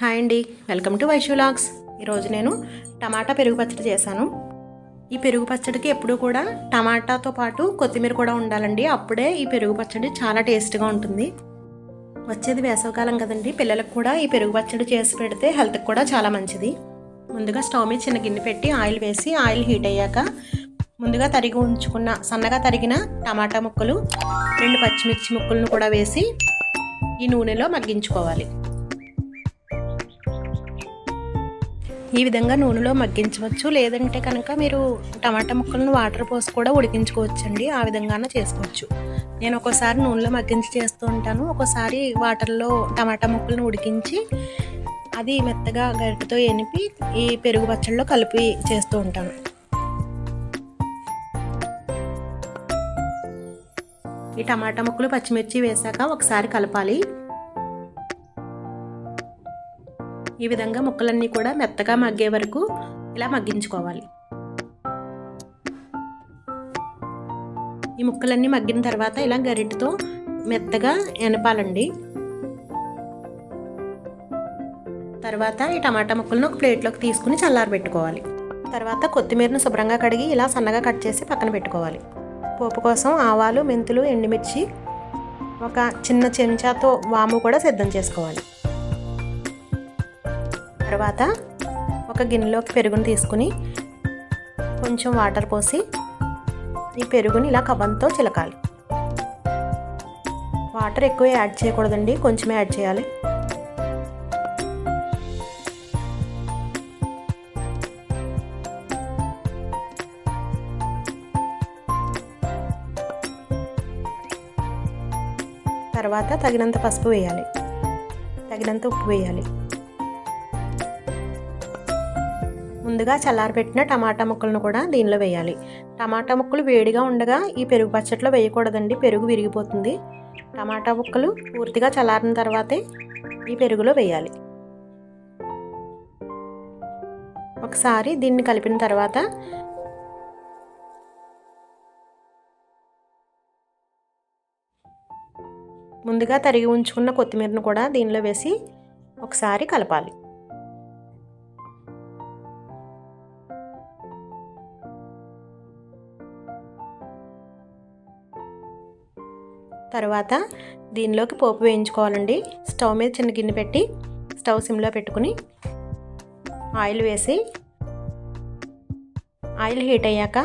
Hi అండి. Welcome to వైశ్యులాగ్స్ ఈరోజు నేను టమాటా పెరుగు పచ్చడి చేశాను. ఈ పెరుగు పచ్చడికి ఎప్పుడూ కూడా టమాటాతో పాటు కొత్తిమీర కూడా ఉండాలండి. అప్పుడే ఈ పెరుగు పచ్చడి చాలా టేస్ట్గా ఉంటుంది. వచ్చేది వేసవకాలం కదండి. పిల్లలకు కూడా ఈ పెరుగు పచ్చడి చేసి పెడితే హెల్త్కి కూడా చాలా మంచిది. ముందుగా స్టవ్ మీద చిన్న గిన్నె పెట్టి ఆయిల్ వేసి ఆయిల్ హీట్ అయ్యాక ముందుగా తరిగి ఉంచుకున్న సన్నగా తరిగిన టమాటా ముక్కలు రెండు పచ్చిమిర్చి ముక్కలను కూడా వేసి ఈ నూనెలో మగ్గించుకోవాలి. ఈ విధంగా నూనెలో మగ్గించవచ్చు. లేదంటే కనుక మీరు టమాటా ముక్కలను వాటర్ పోసి కూడా ఉడికించుకోవచ్చండి. ఆ విధంగానే చేసుకోవచ్చు. నేను ఒక్కోసారి నూనెలో మగ్గించి చేస్తూ ఉంటాను. ఒక్కోసారి వాటర్లో టమాటా ముక్కలను ఉడికించి అది మెత్తగా గరిటతో ఎనిపి ఈ పెరుగు పచ్చడిలో కలిపి చేస్తూ ఉంటాను. ఈ టమాటా ముక్కలు పచ్చిమిర్చి వేసాక ఒకసారి కలపాలి. ఈ విధంగా ముక్కలన్నీ కూడా మెత్తగా మగ్గే వరకు ఇలా మగ్గించుకోవాలి. ఈ ముక్కలన్నీ మగ్గిన తర్వాత ఇలా గరిటతో మెత్తగా ఎనపాలండి. తర్వాత ఈ టమాటా ముక్కలను ఒక ప్లేట్లోకి తీసుకుని చల్లారబెట్టుకోవాలి. తర్వాత కొత్తిమీరను శుభ్రంగా కడిగి ఇలా సన్నగా కట్ చేసి పక్కన పెట్టుకోవాలి. పోపు కోసం ఆవాలు మెంతులు ఎండుమిర్చి ఒక చిన్న చెంచాతో వాము కూడా సిద్ధం చేసుకోవాలి. తర్వాత ఒక గిన్నెలోకి పెరుగుని తీసుకుని కొంచెం వాటర్ పోసి ఈ పెరుగుని ఇలా కవ్వంతో చిలకాలి. వాటర్ ఎక్కువ యాడ్ చేయకూడదండి కొంచెమే యాడ్ చేయాలి. తర్వాత తగినంత పసుపు వేయాలి. తగినంత ఉప్పు వేయాలి. ముందుగా చల్లారబెట్టిన టమాటా ముక్కలను కూడా దీనిలో వేయాలి. టమాటా ముక్కలు వేడిగా ఉండగా ఈ పెరుగు పచ్చట్లో వేయకూడదండి పెరుగు విరిగిపోతుంది. టమాటా ముక్కలు పూర్తిగా చల్లారిన తర్వాతే ఈ పెరుగులో వేయాలి. ఒకసారి దీన్ని కలిపిన తర్వాత ముందుగా తరిగి ఉంచుకున్న కొత్తిమీరను కూడా దీనిలో వేసి ఒకసారి కలపాలి. తర్వాత దీనిలోకి పోపు వేయించుకోవాలండి. స్టవ్ మీద చిన్న గిన్నె పెట్టి స్టవ్ సిమ్లో పెట్టుకుని ఆయిల్ వేసి ఆయిల్ హీట్ అయ్యాక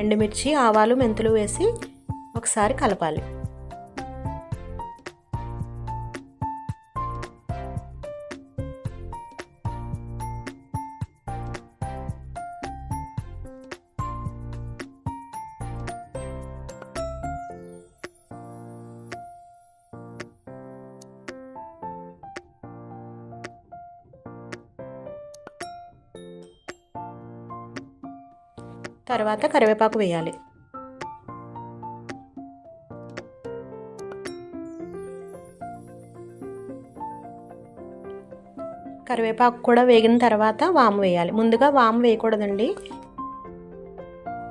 ఎండుమిర్చి ఆవాలు మెంతులు వేసి ఒకసారి కలపాలి. తర్వాత కరివేపాకు వేయాలి. కరివేపాకు కూడా వేగిన తర్వాత వాము వేయాలి. ముందుగా వాము వేయకూడదండి.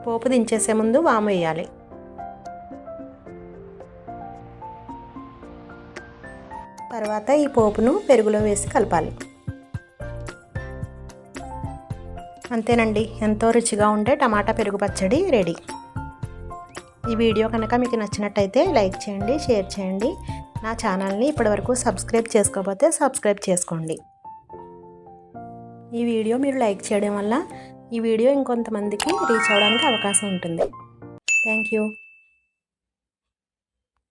పోపు దించేసే ముందు వాము వేయాలి. తర్వాత ఈ పోపును పెరుగులో వేసి కలపాలి. అంతేనండి. ఎంతో రుచిగా ఉండే టమాటా పెరుగు పచ్చడి రెడీ. ఈ వీడియో కనుక మీకు నచ్చినట్టయితే లైక్ చేయండి షేర్ చేయండి. నా ఛానల్ని ఇప్పటివరకు సబ్స్క్రైబ్ చేసుకోకపోతే సబ్స్క్రైబ్ చేసుకోండి. ఈ వీడియో మీరు లైక్ చేయడం వల్ల ఈ వీడియో ఇంకొంతమందికి రీచ్ అవ్వడానికి అవకాశం ఉంటుంది. Thank you.